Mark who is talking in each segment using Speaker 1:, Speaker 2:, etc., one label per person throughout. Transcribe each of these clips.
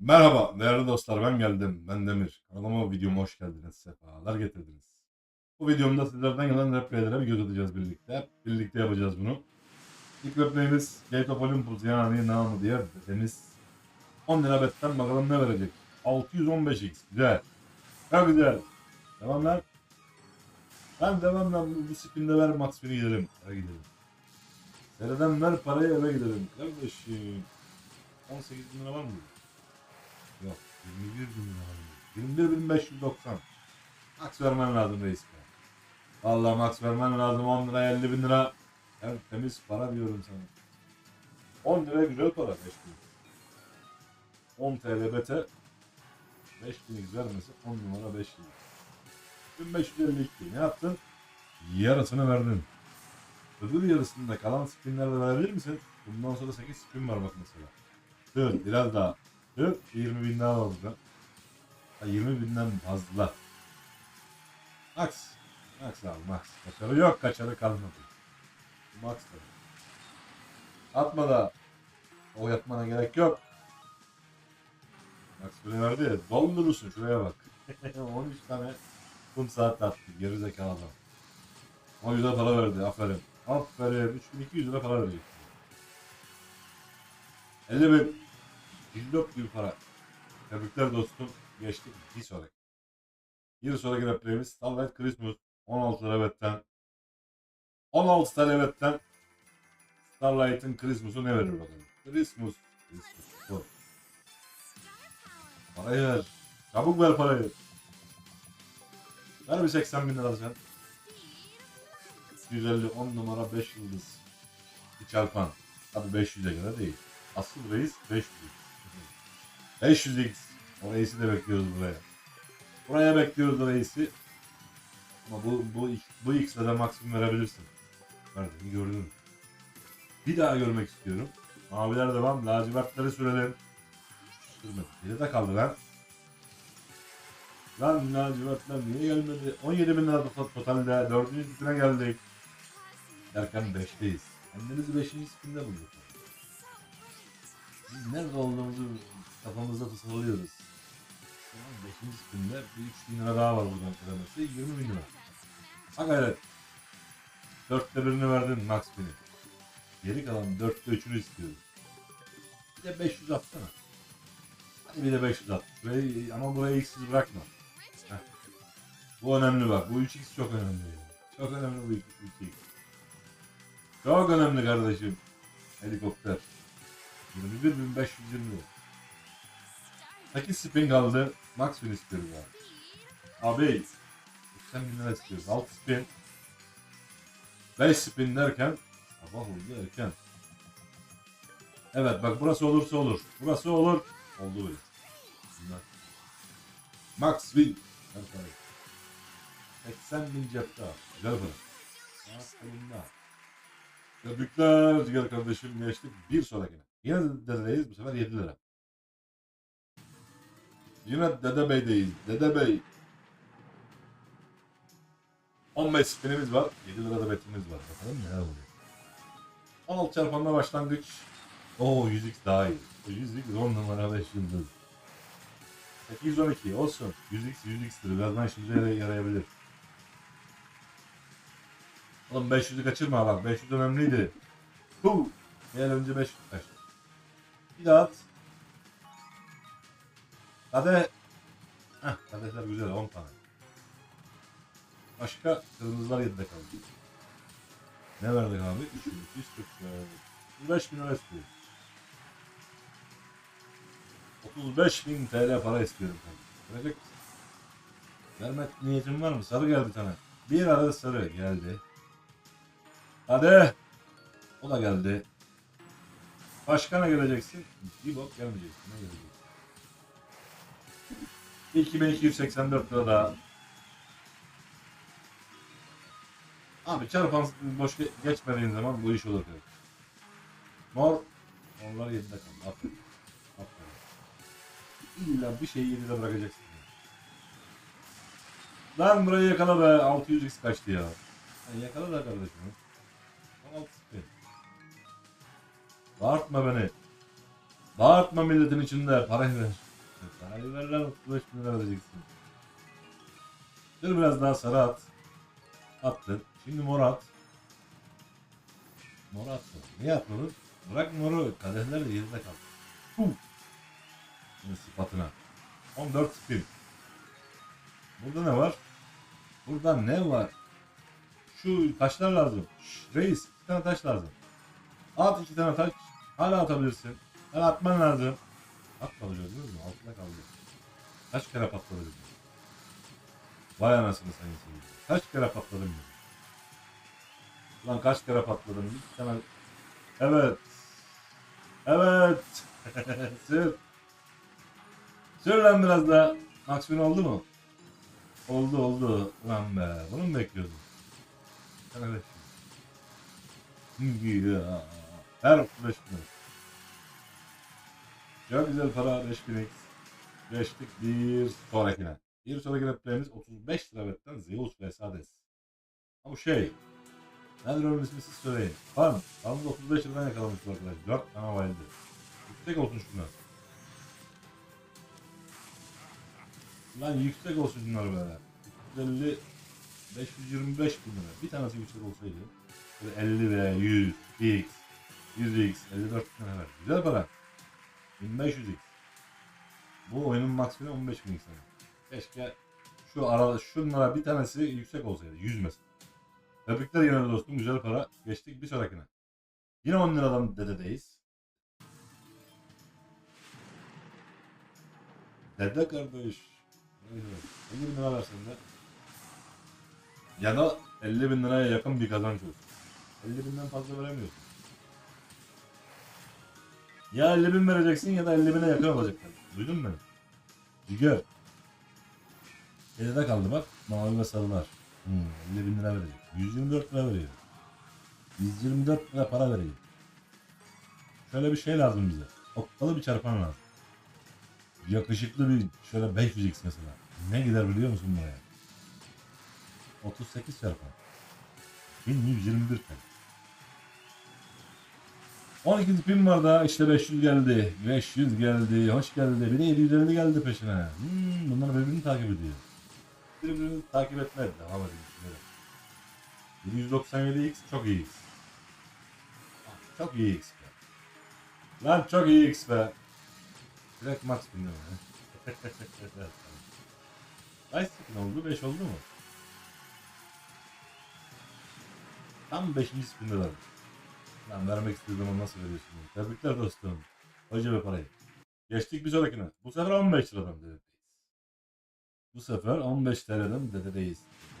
Speaker 1: Merhaba değerli dostlar ben geldim. Ben Demir. Kanalıma videoma hoş geldiniz. Sefalar getirdiniz. Bu videomda sizlerden gelen replaylere bir göz atacağız birlikte. Birlikte yapacağız bunu. İlk replayimiz Gate of Olympus yani namı diğer dedemiz. 10 lira betten bakalım ne verecek. 615x güzel. Çok güzel. Devam lan. Ben devam lan bu, spinde ver max bini gidelim. Eve gidelim. Seriden ver parayı eve gidelim. Kardeşim. 18 bin lira var mı? Yok. 21 bin lira. 21 bin 590. Max vermen lazım reis be. Vallahi max vermen lazım 10 lira 50 bin lira. Evet temiz para diyorum sana. 10 lira güzel para 5 bin. 10 TL bete 5 bin vermesi 10 numara 5 bin. 1552 ne yaptın? Yarısını verdin. Öbür yarısında kalan spinlerde verebilir misin? Bundan sonra 8 spin var bak mesela. Dur biraz daha. Dur 20 bin daha var burada. Ha, 20 binden fazla. Max. Max abi Max. Kaçarı yok kaçarı kalmadı. Max tabii. Atma da. O yatmana gerek yok. Max böyle verdi ya. Doldurursun şuraya bak. 13 tane kum saat attı. Geri zekalı adam. 10 lira para verdi. Aferin. Aferin. 3200 lira para verecek. 50 bin. 104 gibi para. Tebrikler dostum. Geçtik. Bir sonraki. Bir sonraki replayimiz Starlight Christmas. 16 lira betten. 16 tane betten Starlight'ın Christmas'u ne verir bakalım. Christmas. Christmas. Bu. Parayı ver. Çabuk ver parayı. Ver bir 80 bin lira sen. 150 10 numara 5 yıldız. Bir çarpan. Tabi 500'e göre değil. Asıl reis 500. 500x. O reisi de bekliyoruz buraya. Buraya bekliyoruz reisi. Ama bu bu bu x'le de maksimum verebilirsin. Verdiğini gördüm. Bir daha görmek istiyorum. Maviler devam. Lacivertleri sürelim. Sürmedi. Biri de kaldı lan. Lan lacivertler niye gelmedi? 17 bin lira tot- totalde. 4. spine geldik. Derken 5'teyiz. Kendimizi 5. spinde bulduk. Biz nerede olduğumuzu kafamızda tasarlıyoruz. Şu an 5. spinde bir 3 bin lira daha var buradan kırılması. 20 bin lira. Ha gayret. 4'te birini verdin max bini. Geri kalan 4'te 3'ünü istiyoruz. Bir de 500 atsana. Hadi bir de 500 at. Burayı, ama burayı x'siz bırakma. Heh. Bu önemli bak. Bu 3x çok önemli. Çok önemli bu 3x. Çok önemli kardeşim. Helikopter. 21.520. 8 spin kaldı. Max win istiyoruz abi. Abi 80 bin lira istiyoruz. 6 spin. 5 spin derken sabah oldu erken. Evet bak burası olursa olur. Burası olur. Oldu böyle. Bunlar. Max win. Ver parayı. 80 bin cepte. Güzel para. Kolunda. Tebrikler Cigar kardeşim geçtik. Bir sonrakine. Yine dededeyiz bu sefer 7 lira. Yine Dede Bey'deyiz. Dede Bey. 15 spinimiz var. 7 lira da betimiz var. Bakalım neler oluyor. 16 çarpanla başlangıç. Oo 100x daha iyi. O 100x 10 numara 5 yıldız. 812 olsun. 100x 100x'tir. Birazdan yara- yarayabilir. Oğlum 500'ü kaçırma bak. 500 önemliydi. Hu. Gel önce 500 kaçtı. Bir daha at. Hadi. Heh, kadehler güzel 10 tane. Başka kırmızılar 7'de kaldı. Ne verdik abi? 300, 240 35 bin lira istiyor. 35 bin TL para istiyorum. tabii. Verecek? Vermek niyetin var mı? Sarı geldi tane. Bir arada sarı geldi. Hadi. O da geldi. Başka ne geleceksin? Bir bok gelmeyeceksin. Ne geleceksin? 2284 lira daha. Abi çarpan boş ge- geçmediğin zaman bu iş olur. Evet. Mor. Morlar 7'de kaldı. Aferin. Aferin. İlla bir şeyi 7'de bırakacaksın. Lan burayı yakala be. 600x kaçtı ya. Yani yakala da kardeşim. 16 spin. Bağırtma beni. Bağırtma milletin içinde. Parayı ver. Hadi ver lan 35 bin lira vereceksin. Dur biraz daha sarı at. Attın. Şimdi mor at. Mor attın. Niye atmadın? Bırak moru. Kadehler de yerinde kaldı. Hum. Şimdi sıfatına. 14 spin. Burada ne var? Burada ne var? Şu taşlar lazım. Şş, reis iki tane taş lazım. At iki tane taş. Hala atabilirsin. Hala atman lazım. At kalıyor değil mi? Altında kaldı. Kaç kere patladı bizim? Vay anasını sayın seyirci. Kaç kere patladım ya. Ulan kaç kere patladım. Bir tane... Evet. Evet. Sür. Sür lan biraz daha. Maksimum oldu mu? Oldu oldu. Ulan be. Bunu mu bekliyordun? Sana bekliyordum. Ya. Her 5 bin. Çok güzel para 5000 x. Geçtik bir sonrakine. Bir sonraki replayimiz 35 lira betten Zeus ve Hades. Ama bu şey. Nedir onun ismi siz söyleyin. Fan. Fanımız 35 liradan yakalamıştı arkadaşlar. 4 tane valide. Yüksek olsun şunlar. Lan yüksek olsun şunlar böyle. 350 525 bin lira. Bir tanesi yüksek olsaydı. Böyle 50 veya 100 x 100 x 54 bin lira. Güzel para. 1500 x. Bu oyunun maksimum 15 bin x. Keşke şu arada şunlara bir tanesi yüksek olsaydı. 100 mesela. Tebrikler yine dostum. Güzel para. Geçtik bir sonrakine. Yine 10 liradan dededeyiz. Dede kardeş. 50 bin lira versen de. Ya da 50 bin liraya yakın bir kazanç olsun. 50 binden fazla veremiyorsun. Ya 50 bin vereceksin ya da 50 bine yakın olacaklar. Duydun mu? Ciger. Geride kaldı bak. Mavi ve sarılar. Hmm, 50 bin lira verecek. 124 lira veriyor. 124 lira para veriyor. Şöyle bir şey lazım bize. Oktalı bir çarpan lazım. Yakışıklı bir şöyle 500x mesela. Ne gider biliyor musun buraya? 38 çarpan. 1121 TL. 12. pin var da işte 500 geldi. 500 geldi. Hoş geldi. Bir de 750 geldi peşine. Hmm, bunlar birbirini takip ediyor. Birbirini takip etmedi. Devam edelim. 797x çok iyi x. Çok iyi x be. Lan çok iyi x be. Direkt max bin lira. Kaç spin oldu? 5 oldu mu? Tam 5. spinde verdim. Lan vermek istediğim ama nasıl veriyorsun? Tebrikler dostum. Hoca ve parayı. Geçtik bir sonrakine. Bu sefer 15 liradan dededeyiz. Bu sefer 15 TL'den dededeyiz.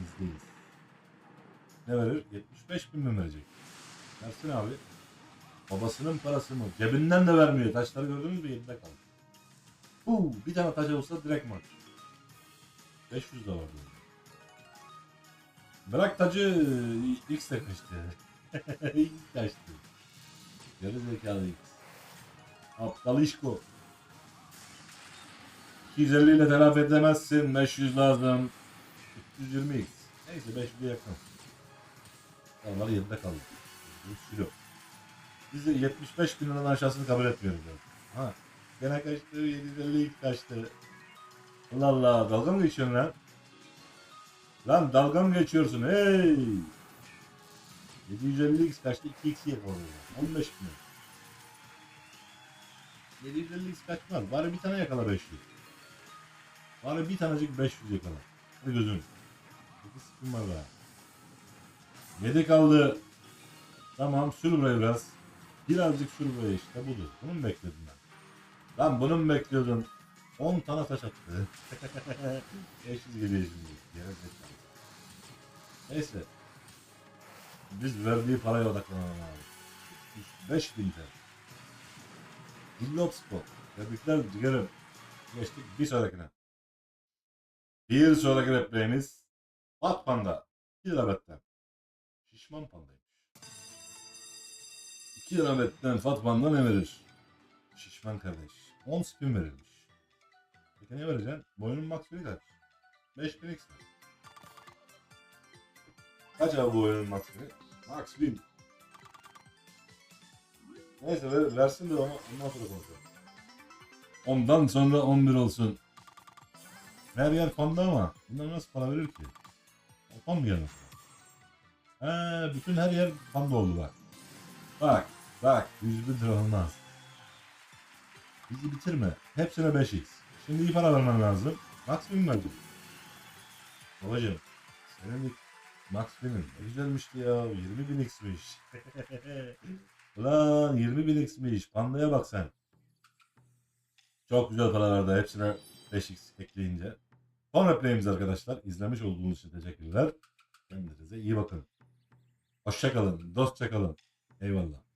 Speaker 1: Bizdeyiz. Ne verir? 75 bin mi verecek? Versin abi. Babasının parası mı? Cebinden de vermiyor. Taşları gördünüz mü? 7'de kaldı. Huu, bir tane taş olsa direkt maç. 500 de vardı. Bırak tacı X de kaçtı. X kaçtı. Geri zekalı X. Aptal işko. 250 ile telafi edemezsin. 500 lazım. 320 X. Neyse 500'e yakın. Onlar 7'de kaldı. 100 kilo. Biz de 75 bin liradan aşağısını kabul etmiyoruz. Yani. Ha. Gene kaçtı. 750 X kaçtı. Allah Allah. Dalga mı geçiyorsun lan? Lan dalga mı geçiyorsun? Hey! 750x kaçtı? 2x yakalıyor. 15 bin. 750x kaçmaz. Bari bir tane yakala 500. Bari bir tanecik 500 yakala. Hadi gözüm. 8 spin var daha. 7 kaldı. Tamam sür buraya biraz. Birazcık sür buraya işte budur. Bunu mu bekledin ben? Lan bunu mu bekliyordun? 10 tane taş attı. 500 geliyor şimdi. Neyse. Biz verdiği paraya odaklanalım abi. 5000 TL. Illop Spot. Tebrikler ciğerim. Geçtik bir sonrakine. Bir sonraki replayimiz Fat Panda. 2 lira. Şişman pandaymış. 2 lira betten Fat Panda ne verir? Şişman kardeş. 10 spin verilmiş. Peki ne vereceksin? Boyunun maksimumi kaç? 5000 x? Kaç abi bu oyunun maksimumi? Max 1000. Neyse ver, versin de onu ondan sonra konuşalım. Ondan sonra 11 olsun. Her yer panda ama bunlar nasıl para verir ki? Altan mı gelmez? He, bütün her yer panda oldu bak. Bak, bak 101 lira olmaz. Bizi bitirme. Hepsine 5x. Şimdi iyi para vermen lazım. Maksimum verdim. Babacım, senin Max benim. Güzelmişti ya. 20 bin x'miş. Ulan 20 bin x'miş. Pandaya bak sen. Çok güzel para verdi. Hepsine 5x ekleyince. Son replayimiz arkadaşlar. İzlemiş olduğunuz için teşekkürler. Kendinize iyi bakın. Hoşçakalın. Dostça kalın. Eyvallah.